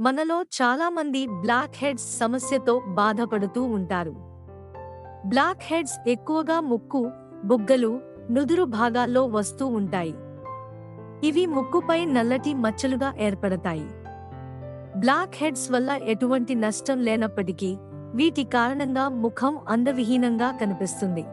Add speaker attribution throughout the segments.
Speaker 1: మనలో చాలామంది black heads సమస్యతో బాధపడుతూ ఉంటారు. బ్లాక్ హెడ్స్ ఎక్కువగా ముక్కు బుగ్గలు నుదురు భాగాల్లో వస్తూ ఉంటాయి. ఇవి ముక్కుపై నల్లటి మచ్చలుగా ఏర్పడతాయి. బ్లాక్ హెడ్స్ వల్ల ఎటువంటి నష్టం లేనప్పటికీ వీటి కారణంగా ముఖం అందవిహీనంగా కనిపిస్తుంది.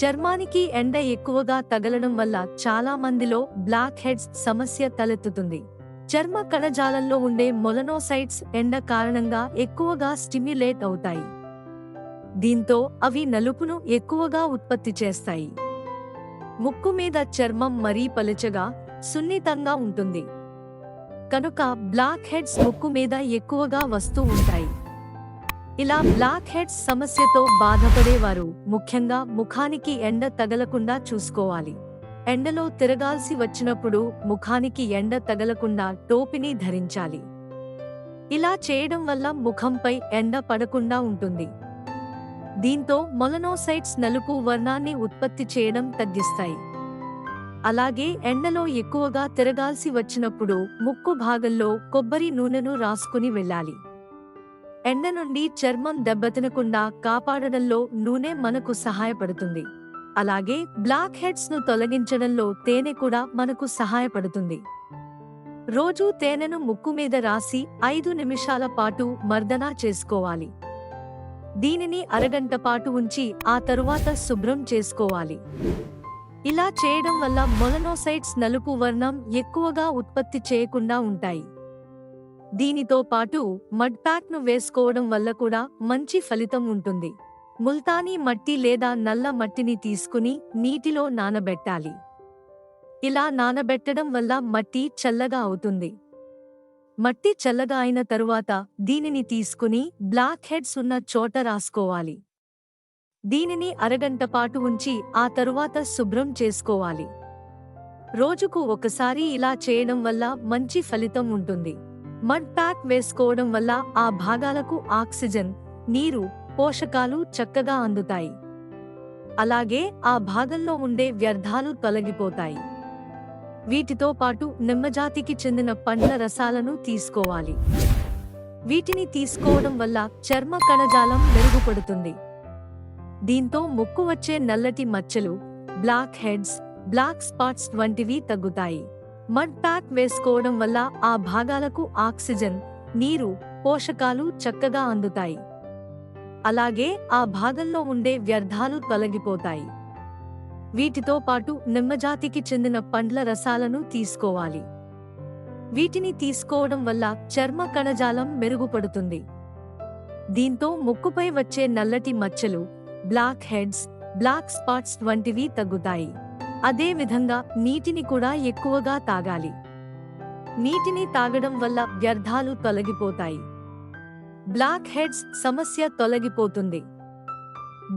Speaker 1: చర్మానికి ఎండ ఎక్కువగా తగలడం వల్ల చాలా మందిలో బ్లాక్ హెడ్స్ సమస్య తలెత్తుతుంది. చర్మ కణజాలంలో ఉండే మొలనోసైట్స్ ఎండ కారణంగా ఎక్కువగా స్టిమ్యులేట్ అవుతాయి. దీంతో అవి నలుపును ఎక్కువగా ఉత్పత్తి చేస్తాయి. ముక్కు మీద చర్మం మరీ పలుచగా సున్నితంగా ఉంటుంది. కనుక బ్లాక్ హెడ్స్ ముక్కు మీద ఎక్కువగా వస్తూ ఉంటాయి. ఇలా బ్లాక్ హెడ్స్ సమస్యతో బాధపడేవారు ముఖ్యంగా ముఖానికి ఎండ తగలకుండా చూసుకోవాలి. ఎండలో తిరగాల్సి వచ్చినప్పుడు ముఖానికి ఎండ తగలకుండా టోపిని ధరించాలి. ఇలా చేయడం వల్ల ముఖంపై ఎండ పడకుండా ఉంటుంది. దీంతో మొలనోసైట్స్ నలుపు వర్ణాన్ని ఉత్పత్తి చేయడం తగ్గిస్తాయి. అలాగే ఎండలో ఎక్కువగా తిరగాల్సి వచ్చినప్పుడు ముక్కు భాగంలో కొబ్బరి నూనెను రాసుకుని వెళ్ళాలి. ఎండ నుండి చర్మం దెబ్బతినకుండా కాపాడడంలో నూనె మనకు సహాయపడుతుంది. అలాగే బ్లాక్ హెడ్స్ను తొలగించడంలో తేనె కూడా మనకు సహాయపడుతుంది. రోజూ తేనెను ముక్కు మీద రాసి ఐదు నిమిషాల పాటు మర్దనా చేసుకోవాలి. దీనిని అరగంట పాటు ఉంచి ఆ తరువాత శుభ్రం చేసుకోవాలి. ఇలా చేయడం వల్ల మొలనోసైట్స్ నలుపు వర్ణం ఎక్కువగా ఉత్పత్తి చేయకుండా ఉంటాయి. దీనితో పాటు మడ్ ప్యాక్ను వేసుకోవడం వల్ల కూడా మంచి ఫలితం ఉంటుంది. ముల్తానీ మట్టి లేదా నల్ల మట్టిని తీసుకుని నీటిలో నానబెట్టాలి. ఇలా నానబెట్టడం వల్ల మట్టి చల్లగా అవుతుంది. మట్టి చల్లగా అయిన తరువాత దీనిని తీసుకుని బ్లాక్ హెడ్స్ ఉన్న చోట రాసుకోవాలి. దీనిని అరగంట పాటు ఉంచి ఆ తరువాత శుభ్రం చేసుకోవాలి. రోజుకు ఒకసారి ఇలా చేయడం వల్ల మంచి ఫలితం ఉంటుంది. మడ్ ప్యాక్ వేసుకోవడం వల్ల ఆ భాగాలకు ఆక్సిజన్ నీరు పోషకాలు చక్కగా అందుతాయి. అలాగే ఆ భాగంలో ఉండే వ్యర్థాలు తొలగిపోతాయి. వీటితో పాటు నిమ్మజాతికి చెందిన పండ్ల రసాలను తీసుకోవాలి. వీటిని తీసుకోవడం వల్ల చర్మ కణజాలం మెరుగుపడుతుంది. దీంతో ముక్కు వచ్చే నల్లటి మచ్చలు బ్లాక్ హెడ్స్ బ్లాక్ స్పాట్స్ వంటివి తగ్గుతాయి. మడ్ ప్యాక్ వేసుకోవడం వల్ల ఆ భాగాలకు ఆక్సిజన్ నీరు పోషకాలు చక్కగా అందుతాయి. అలాగే ఆ భాగంలో ఉండే వ్యర్థాలు తొలగిపోతాయి. వీటితో పాటు నిమ్మజాతికి చెందిన పండ్ల రసాలను తీసుకోవాలి. వీటిని తీసుకోవడం వల్ల చర్మ కణజాలం మెరుగుపడుతుంది. దీంతో ముక్కుపై వచ్చే నల్లటి మచ్చలు బ్లాక్ హెడ్స్ బ్లాక్ స్పాట్స్ వంటివి తగ్గుతాయి. అదే విధంగా నీటిని కూడా ఎక్కువగా తాగాలి. నీటిని తాగడం వల్ల వ్యర్థాలు తొలగిపోతాయి. బ్లాక్ హెడ్స్ సమస్య తొలగిపోతుంది.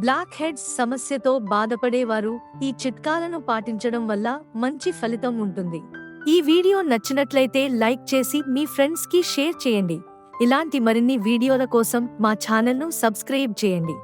Speaker 1: బ్లాక్ హెడ్స్ సమస్యతో బాధపడేవారు ఈ చిట్కాలను పాటించడం వల్ల మంచి ఫలితం ఉంటుంది. ఈ వీడియో నచ్చినట్లయితే లైక్ చేసి మీ ఫ్రెండ్స్కి షేర్ చేయండి. ఇలాంటి మరిన్ని వీడియోల కోసం మా ఛానల్ను సబ్స్క్రైబ్ చేయండి.